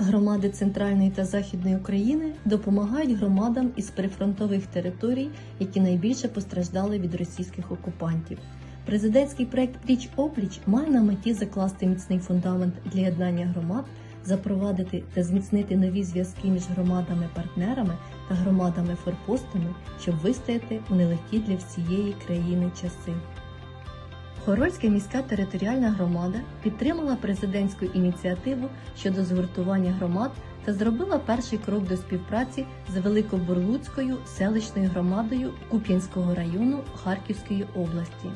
Громади Центральної та Західної України допомагають громадам із прифронтових територій, які найбільше постраждали від російських окупантів. Президентський проект Пліч опліч має на меті закласти міцний фундамент для єднання громад, запровадити та зміцнити нові зв'язки між громадами-партнерами та громадами-форпостами, щоб вистояти у нелегкі для всієї країни часи. Хорольська міська територіальна громада підтримала президентську ініціативу щодо згуртування громад та зробила перший крок до співпраці з Великобурлуцькою селищною громадою Куп'янського району Харківської області.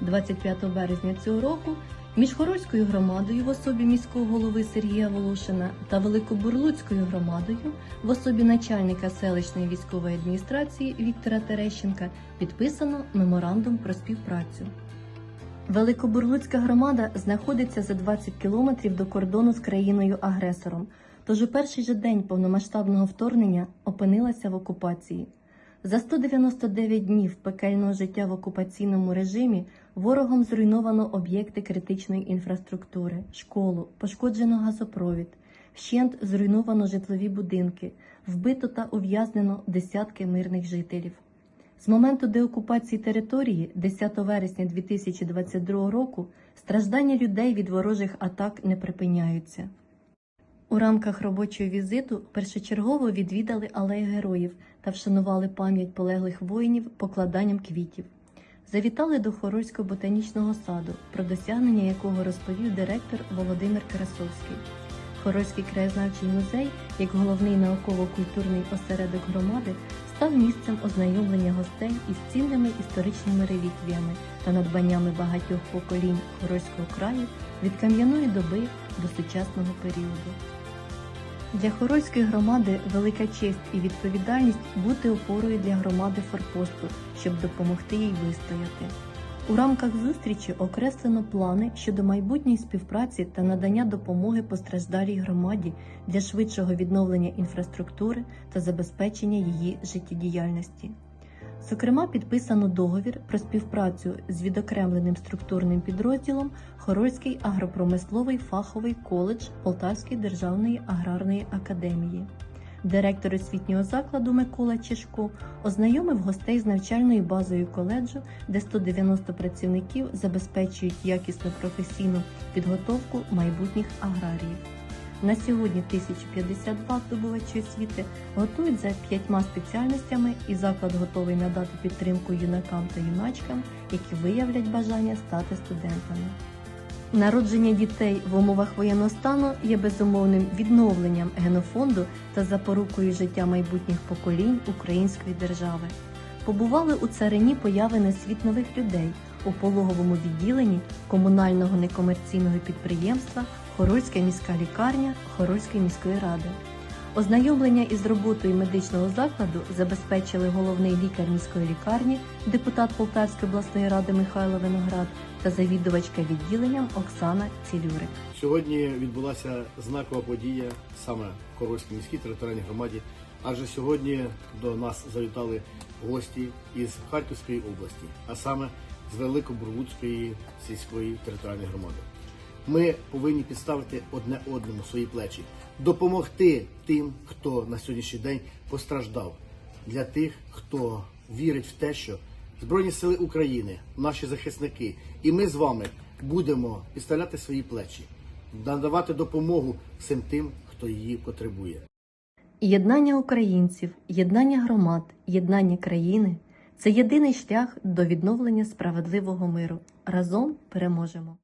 25 березня цього року між Хорольською громадою в особі міського голови Сергія Волошина та Великобурлуцькою громадою в особі начальника селищної військової адміністрації Віктора Терещенка підписано меморандум про співпрацю. Великобурлуцька громада знаходиться за 20 кілометрів до кордону з країною-агресором, тож у перший же день повномасштабного вторгнення опинилася в окупації. За 199 днів пекельного життя в окупаційному режимі ворогом зруйновано об'єкти критичної інфраструктури, школу, пошкоджено газопровід, вщент зруйновано житлові будинки, вбито та ув'язнено десятки мирних жителів. З моменту деокупації території 10 вересня 2022 року страждання людей від ворожих атак не припиняються. У рамках робочого візиту першочергово відвідали алею героїв та вшанували пам'ять полеглих воїнів покладанням квітів. Завітали до Хорольського ботанічного саду, про досягнення якого розповів директор Володимир Красовський. Хорольський краєзнавчий музей, як головний науково-культурний осередок громади, став місцем ознайомлення гостей із цінними історичними реліквіями та надбаннями багатьох поколінь Хорольського краю від кам'яної доби до сучасного періоду. Для Хорольської громади велика честь і відповідальність бути опорою для громади форпосту, щоб допомогти їй вистояти. У рамках зустрічі окреслено плани щодо майбутньої співпраці та надання допомоги постраждалій громаді для швидшого відновлення інфраструктури та забезпечення її життєдіяльності. Зокрема, підписано договір про співпрацю з відокремленим структурним підрозділом Хорольський агропромисловий фаховий коледж Полтавської державної аграрної академії. Директор освітнього закладу Микола Чешко ознайомив гостей з навчальною базою коледжу, де 190 працівників забезпечують якісну професійну підготовку майбутніх аграріїв. На сьогодні 1052 здобувачі освіти готують за п'ятьма спеціальностями, і заклад готовий надати підтримку юнакам та юначкам, які виявлять бажання стати студентами. Народження дітей в умовах воєнного стану є безумовним відновленням генофонду та запорукою життя майбутніх поколінь української держави. Побували у царині появи на світ нових людей у пологовому відділенні комунального некомерційного підприємства Хорольська міська лікарня Хорольської міської ради. Ознайомлення із роботою медичного закладу забезпечили головний лікар міської лікарні, депутат Полтавської обласної ради Михайло Виноград та завідувачка відділенням Оксана Цілюрик. Сьогодні відбулася знакова подія саме в Корольській міській територіальній громаді, адже сьогодні до нас завітали гості із Харківської області, а саме з Великобурлуцької сільської територіальної громади. Ми повинні підставити одне одному свої плечі, допомогти тим, хто на сьогоднішній день постраждав, для тих, хто вірить в те, що Збройні сили України, наші захисники, і ми з вами будемо підставляти свої плечі, надавати допомогу всім тим, хто її потребує. Єднання українців, єднання громад, єднання країни це єдиний шлях до відновлення справедливого миру. Разом переможемо.